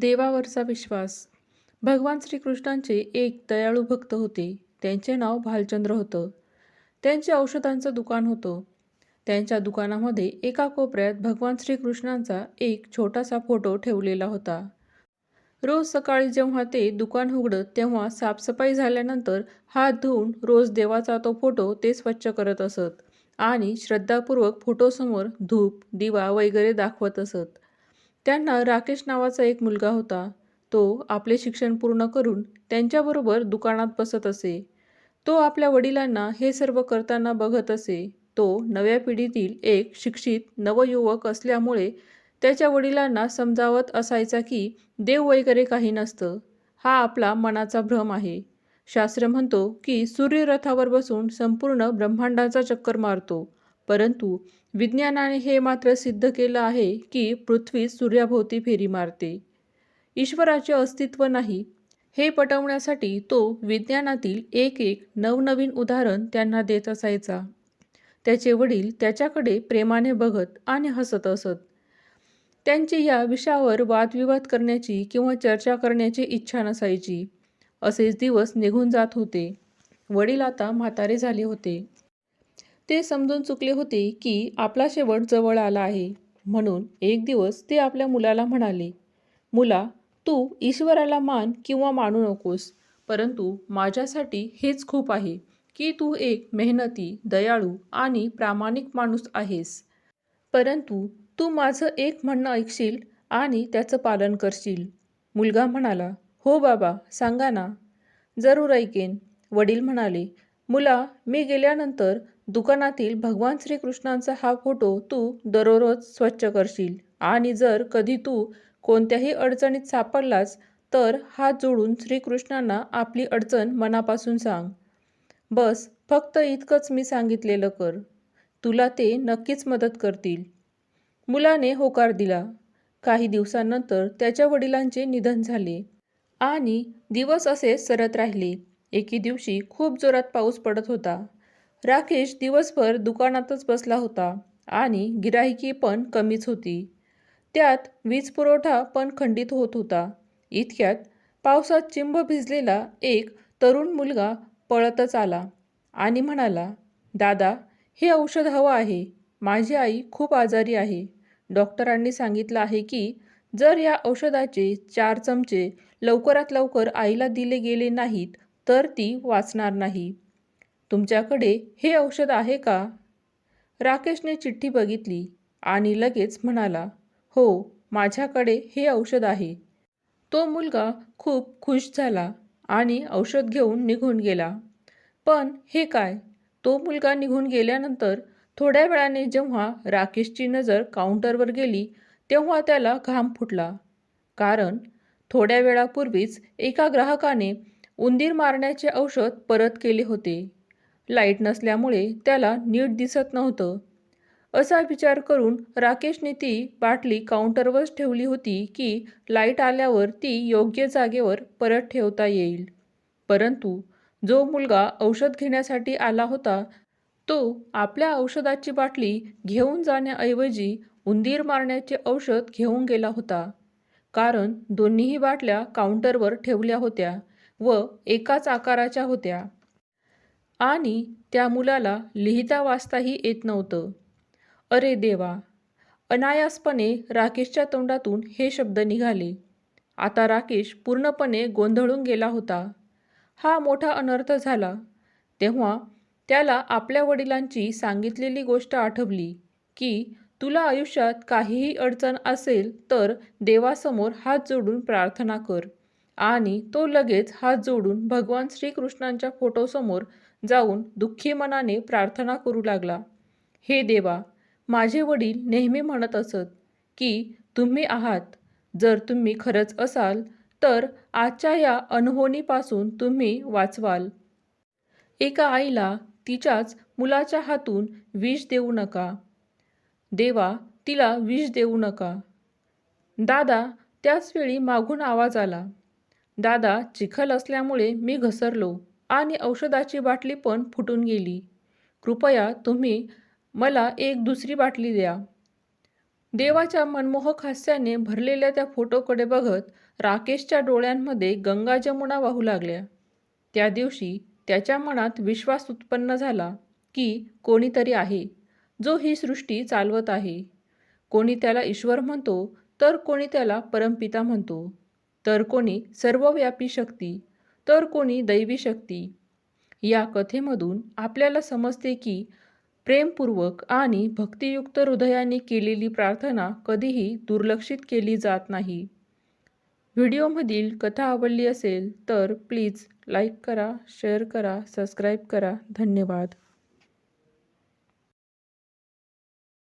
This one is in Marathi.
देवावरचा विश्वास. भगवान श्रीकृष्णांचे एक दयाळू भक्त होते. त्यांचे नाव भालचंद्र होतं. त्यांचे औषधांचं दुकान होतं. त्यांच्या दुकानामध्ये एका कोपऱ्यात भगवान श्रीकृष्णांचा एक छोटासा फोटो ठेवलेला होता. रोज सकाळी जेव्हा ते दुकान उघडत तेव्हा साफसफाई झाल्यानंतर हात धुवून रोज देवाचा तो फोटो ते स्वच्छ करत असत आणि श्रद्धापूर्वक फोटोसमोर धूप दिवा वगैरे दाखवत असत. त्यांना राकेश नावाचा एक मुलगा होता. तो आपले शिक्षण पूर्ण करून त्यांच्याबरोबर दुकानात बसत असे. तो आपल्या वडिलांना हे सर्व करताना बघत असे. तो नव्या पिढीतील एक शिक्षित नवयुवक असल्यामुळे त्याच्या वडिलांना समजावत असायचा की देव वगैरे काही नसतं. हा आपला मनाचा भ्रम आहे. शास्त्र म्हणतो की सूर्यरथावर बसून संपूर्ण ब्रह्मांडाचा चक्कर मारतो. परंतु विज्ञानाने हे मात्र सिद्ध केलं आहे की पृथ्वी सूर्याभोवती फेरी मारते. ईश्वराचे अस्तित्व नाही. हे पटवण्यासाठी तो विज्ञानातील एक एक नवनवीन उदाहरण त्यांना देत असायचा. त्याचे वडील त्याच्याकडे प्रेमाने बघत आणि हसत असत. त्यांची या विषयावर वादविवाद करण्याची किंवा चर्चा करण्याची इच्छा नसायची. असेच दिवस निघून जात होते. वडील आता म्हातारे झाले होते. ते समजून चुकले होते की आपला शेवट जवळ आला आहे. म्हणून एक दिवस ते आपल्या मुलाला म्हणाले मुला तू ईश्वराला मान किंवा मानू नकोस परंतु माझ्यासाठी हेच खूप आहे की तू एक मेहनती दयाळू आणि प्रामाणिक माणूस आहेस. परंतु तू माझं एक म्हणणं ऐकशील आणि त्याचं पालन करशील. मुलगा म्हणाला हो बाबा सांगा ना. जरूर ऐकेन. वडील म्हणाले मुला मी गेल्यानंतर दुकानातील भगवान श्रीकृष्णांचा हा फोटो तू दररोज स्वच्छ करशील. आणि जर कधी तू कोणत्याही अडचणीत सापडलास तर हात जोडून श्रीकृष्णांना आपली अडचण मनापासून सांग. बस फक्त इतकंच मी सांगितलेलं कर. तुला ते नक्कीच मदत करतील. मुलाने होकार दिला. काही दिवसांनंतर त्याच्या वडिलांचे निधन झाले. आणि दिवस असे सरत राहिले. एके दिवशी खूप जोरात पाऊस पडत होता. राकेश दिवसभर दुकानातच बसला होता आणि गिराहिकी पण कमीच होती. त्यात वीज पुरवठा पण खंडित होत होता. इतक्यात पावसात चिंब भिजलेला एक तरुण मुलगा पळतच आला आणि म्हणाला दादा हे औषध हवं आहे. माझी आई खूप आजारी आहे. डॉक्टरांनी सांगितलं आहे की जर या औषधाचे चार चमचे लवकरात लवकर आईला दिले गेले नाहीत तर ती वाचणार नाही. तुमच्याकडे हे औषध आहे का? राकेशने चिठ्ठी बघितली आणि लगेच म्हणाला हो माझ्याकडे हे औषध आहे. तो मुलगा खूप खुश झाला आणि औषध घेऊन निघून गेला. पण हे काय? तो मुलगा निघून गेल्यानंतर थोड्या वेळाने जेव्हा राकेशची नजर काउंटरवर गेली तेव्हा त्याला घाम फुटला. कारण थोड्या वेळापूर्वीच एका ग्राहकाने उंदीर मारण्याचे औषध परत केले होते. लाइट नसल्यामुळे त्याला नीट दिसत नव्हतं. असा विचार करून राकेशने ती बाटली काउंटरवरच ठेवली होती की लाइट आल्यावर ती योग्य जागेवर परत ठेवता येईल. परंतु जो मुलगा औषध घेण्यासाठी आला होता तो आपल्या औषधाची बाटली घेऊन जाण्याऐवजी उंदीर मारण्याचे औषध घेऊन गेला होता. कारण दोन्हीही बाटल्या काउंटरवर ठेवल्या होत्या व एकाच आकाराच्या होत्या. आणि त्या मुलाला लिहिता वाचताही येत नव्हतं. अरे देवा! अनायासपणे राकेशच्या तोंडातून हे शब्द निघाले. आता राकेश पूर्णपणे गोंधळून गेला होता. हा मोठा अनर्थ झाला. तेव्हा त्याला आपल्या वडिलांची सांगितलेली गोष्ट आठवली की तुला आयुष्यात काहीही अडचण असेल तर देवासमोर हात जोडून प्रार्थना कर आणि तो लगेच हात जोडून भगवान श्रीकृष्णांच्या फोटोसमोर जाऊन दुःखी मनाने प्रार्थना करू लागला. हे देवा माझे वडील नेहमी म्हणत असत की तुम्ही आहात. जर तुम्ही खरंच असाल तर आजच्या या अनहोनीपासून तुम्ही वाचवाल. एका आईला तिच्याच मुलाच्या हातून विष देऊ नका. देवा तिला विष देऊ नका. दादा त्याचवेळी मागून आवाज आला. दादा चिखल असल्यामुळे मी घसरलो. आणि औषधाची बाटली पण फुटून गेली. कृपया तुम्ही मला एक दुसरी बाटली द्या. देवाच्या मनमोहक हास्याने भरलेल्या त्या फोटोकडे बघत राकेशच्या डोळ्यांमध्ये गंगा जमुना वाहू लागल्या. त्या दिवशी त्याच्या मनात विश्वास उत्पन्न झाला की कोणीतरी आहे जो ही सृष्टी चालवत आहे. कोणी त्याला ईश्वर म्हणतो तर कोणी त्याला परमपिता म्हणतो. तर कोणी सर्वव्यापी शक्ती तर कोणी दैवी शक्ती? या कथेमधून आपल्याला समजते की प्रेमपूर्वक आणि भक्तियुक्त हृदयाने केलेली प्रार्थना कधीही दुर्लक्षित केली जात नाही. व्हिडिओमधील कथा आवडली असेल तर प्लीज लाईक करा शेअर करा सबस्क्राईब करा. धन्यवाद.